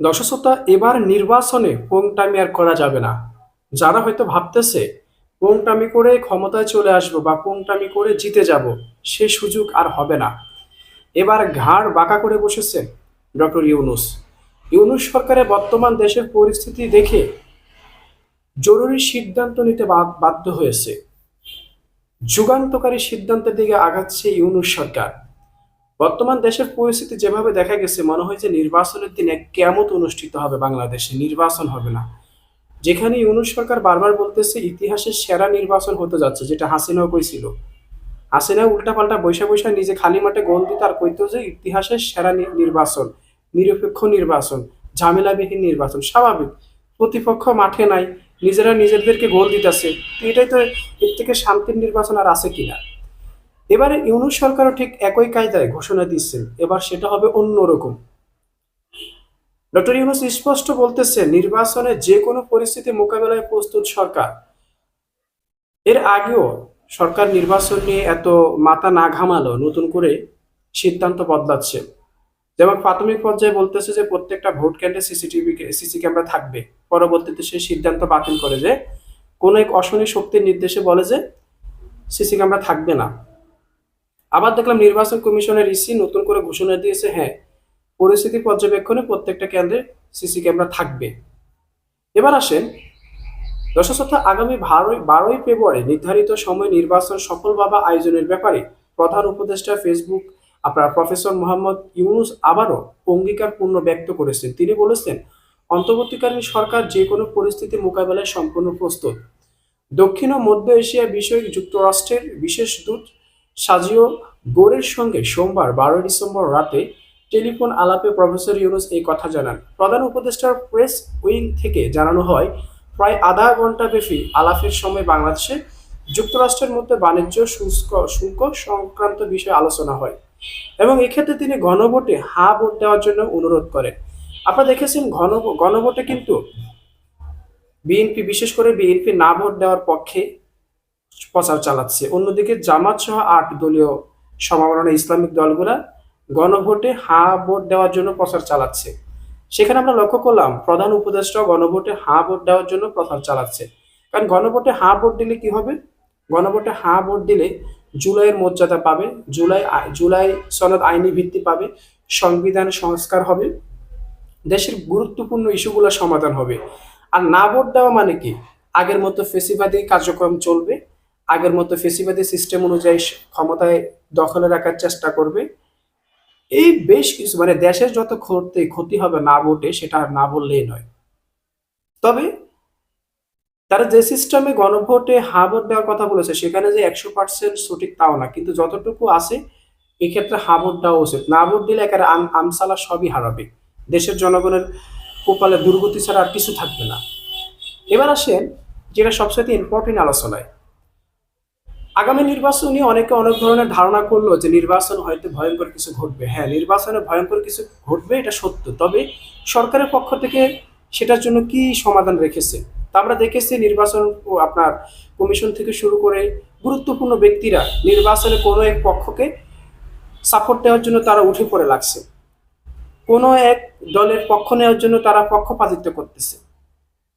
দর্শকতা এবার নির্বাচনে পোংটামি আর করা যাবে না। যারা হয়তো ভাবতেছে, পোংটামি করে ক্ষমতায় চলে আসব বা পোংটামি করে জিতে যাব, সে সুযোগ আর হবে না। এবার ঘাড় বাঁকা করে বসেছেন ডক্টর ইউনুস। ইউনুস সরকারের বর্তমান দেশের পরিস্থিতি দেখে জরুরি সিদ্ধান্ত নিতে বাধ্য হয়েছে। যুগান্তকারী সিদ্ধান্তের দিকে আগাচ্ছে ইউনুস সরকার। বর্তমান দেশের পরিস্থিতি যেভাবে দেখা গেছে, মনে হয় যে নির্বাচনের দিনে কেমত অনুষ্ঠিত হবে বাংলাদেশে, নির্বাচন হবে না। যেখানে ইউনুস সরকার বারবার বলতেছে, ইতিহাসের সেরা নির্বাচন হতে যাচ্ছে, যেটা হাসিনাও কইছিল হাসিনা উল্টাপাল্টা বৈশা বৈশা নিজে খালি মাঠে গোল দিত আর কইতো যে, ইতিহাসের সেরা নির্বাচন, নিরপেক্ষ নির্বাচন, ঝামেলাবিহীন নির্বাচন, স্বাভাবিক। প্রতিপক্ষ মাঠে নাই, নিজেরা নিজেদেরকে গোল দিতেছে। এটাই তো এর থেকে শান্তির নির্বাচন আর আছে কিনা? এবারে ইউনুস সরকারও ঠিক একই কায়দায় ঘোষণা দিচ্ছেন। এবার সেটা হবে অন্যরকম ডক্টর ইউনুস স্পষ্ট বলতেছে নির্বাচনে যে কোনো পরিস্থিতি মোকাবেলায় প্রস্তুত সরকার। এর আগেও সরকার নির্বাচন নিয়ে এত মাথা না ঘামালো, নতুন করে সিদ্ধান্ত বদলাচ্ছে। যেমন প্রাথমিক পর্যায়ে বলতেছে যে, প্রত্যেকটা ভোট কেন্দ্রে সিসিটিভি সিসি ক্যামেরা থাকবে। পরবর্তীতে সেই সিদ্ধান্ত বাতিল করে যে, কোনো এক অশনি শক্তির নির্দেশে বলে যে, সিসি ক্যামেরা থাকবে না। আবার দেখলাম নির্বাচন কমিশনের ইসি নতুন করে ঘোষণা দিয়েছে হ্যাঁ পরিস্থিতি পর্যবেক্ষণে প্রত্যেকটা কেন্দ্রে সিসি ক্যামেরা থাকবে। এবার আসেন দর্শক আগামী বারোই বারোই ফেব্রুয়ারি নির্ধারিত সময় নির্বাচন সফলভাবে আয়োজনের ব্যাপারে প্রধান উপদেষ্টা ফেসবুক, আপনার প্রফেসর মোহাম্মদ ইউনুস আবারও অঙ্গীকার পূর্ণ ব্যক্ত করেছেন। তিনি বলেছেন, অন্তর্বর্তীকালীন সরকার যে কোনো পরিস্থিতি মোকাবেলায় সম্পূর্ণ প্রস্তুত। দক্ষিণ ও মধ্য এশিয়া বিষয়ক যুক্তরাষ্ট্রের বিশেষ দূত সাজিও গোরের সঙ্গে সোমবার বারোই ডিসেম্বর রাতে টেলিফোন আলাপে প্রফেসর ইউনুস এই কথা জানান। প্রধান উপদেষ্টার প্রেস উইং থেকে জানানো হয়, প্রায় আধা ঘণ্টা ব্যাপী আলাপের সময় বাংলাদেশে যুক্তরাষ্ট্রের মধ্যে বাণিজ্য শুল্ক শুল্ক সংক্রান্ত বিষয়ে আলোচনা হয় এবং এক্ষেত্রে তিনি গণভোটে হা ভোট দেওয়ার জন্য অনুরোধ করেন। আপনারা দেখেছেন ঘন গণভোটে কিন্তু বিএনপি, বিশেষ করে বিএনপি না ভোট দেওয়ার পক্ষে প্রচার চালাচ্ছে। অন্যদিকে জামাত সহ আট দলীয় সমাবরণে ইসলামিক দলগুলা গণভোটে হা ভোট দেওয়ার জন্য প্রচার চালাচ্ছে। সেখানে আমরা লক্ষ্য করলাম, প্রধান উপদেষ্টা গণভোটে হা ভোট দেওয়ার জন্য প্রচার চালাচ্ছে। কারণ গণভোটে হা ভোট দিলে কি হবে? গণভোটে হা ভোট দিলে জুলাইয়ের মর্যাদা পাবে, জুলাই জুলাই সনদ আইনি ভিত্তি পাবে, সংবিধান সংস্কার হবে, দেশের গুরুত্বপূর্ণ ইস্যুগুলো সমাধান হবে। আর না ভোট দেওয়া মানে কি? আগের মতো ফেসিবাদী কার্যক্রম চলবে আগের মতো ফেসিবাদী সিস্টেম অনুযায়ী ক্ষমতায় দখলে রাখার চেষ্টা করবে। এই বেশ কিছু মানে দেশের যত ক্ষতি ক্ষতি হবে না ভোটে সেটা না বললেই নয়। তবে তারা যে সিস্টেমে গণভোটে হা ভোট দেওয়ার কথা বলেছে, সেখানে যে একশো পার্সেন্ট সঠিক তাও না। কিন্তু যতটুকু আছে, এক্ষেত্রে হা ভোট দেওয়া উচিত। না ভোট দিলে একেবারে আম- আমসালা সবই হারাবে। দেশের জনগণের কপালে দুর্গতি ছাড়া আর কিছু থাকবে না। এবার আসেন, যেটা সবচেয়ে ইম্পর্টেন্ট আলোচনায়। আগামী নির্বাচন নিয়ে অনেকে অনেক ধরনের ধারণা করল যে নির্বাচন হয়তো ভয়ঙ্কর কিছু ঘটবে। হ্যাঁ নির্বাচনে ভয়ঙ্কর কিছু ঘটবে, এটা সত্য। তবে সরকারের পক্ষ থেকে সেটার জন্য কি সমাধান রেখেছে? তা আমরা দেখেছি নির্বাচন আপনার কমিশন থেকে শুরু করে গুরুত্বপূর্ণ ব্যক্তিরা নির্বাচনে কোনো এক পক্ষকে সাপোর্ট দেওয়ার জন্য তারা উঠে পড়ে লাগছে। কোনো এক দলের পক্ষ নেওয়ার জন্য তারা পক্ষপাতিত্ব করতেছে।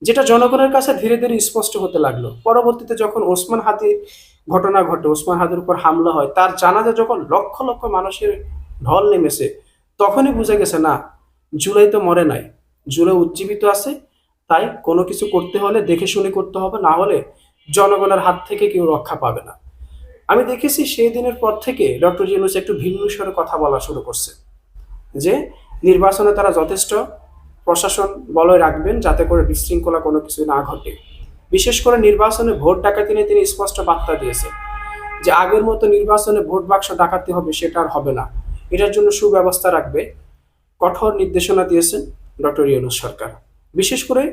যেটা জনগণের কাছে ধীরে ধীরে স্পষ্ট হতে লাগল। পরবর্তীতে যখন ওসমান হাদির ঘটনা ঘটে, ওসমান হাদির উপর হামলা হয়, তার জানাজা যখন লক্ষ লক্ষ মানুষের ঢল নেমেছে, তখনই বুঝে গেছে, না, জুলাই তো মরে নাই। জুলাই উজ্জীবিত আছে, তাই কোনো কিছু করতে হলে দেখে শুনে করতে হবে, না হলে জনগণের হাত থেকে কেউ রক্ষা পাবে না। আমি দেখেছি সেই দিনের পর থেকে ডক্টর ইউনুস একটু ভিন্ন স্বরে কথা বলা শুরু করছে, যে নির্বাচনে তারা যথেষ্ট প্রশাসন বলয় রাখবেন যাতে করে বিশৃঙ্খলা কোনো কিছু না ঘটে। বিশেষ করে নির্বাচনে ভোট ডাকাতি নিয়ে তিনি স্পষ্ট বার্তা দিয়েছে যে আগের মতো নির্বাচনে ভোট বাক্স ডাকাতি হবে সেটা আর হবে না। এটার জন্য সুব্যবস্থা রাখবে, কঠোর নির্দেশনা দিয়েছেন ডক্টর ইউনুস সরকার। বিশেষ করে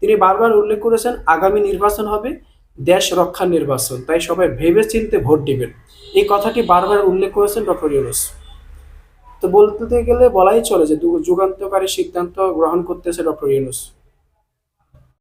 তিনি বারবার উল্লেখ করেছেন, আগামী নির্বাচন হবে দেশ রক্ষার নির্বাচন, তাই সবাই ভেবে চিনতে ভোট দিবেন। এই কথাটি বারবার উল্লেখ করেছেন ডক্টর ইউনুস। তো বলতে গেলে বলাই চলে যে যুগান্তকারী সিদ্ধান্ত গ্রহণ করতেছে ডক্টর ইউনুস।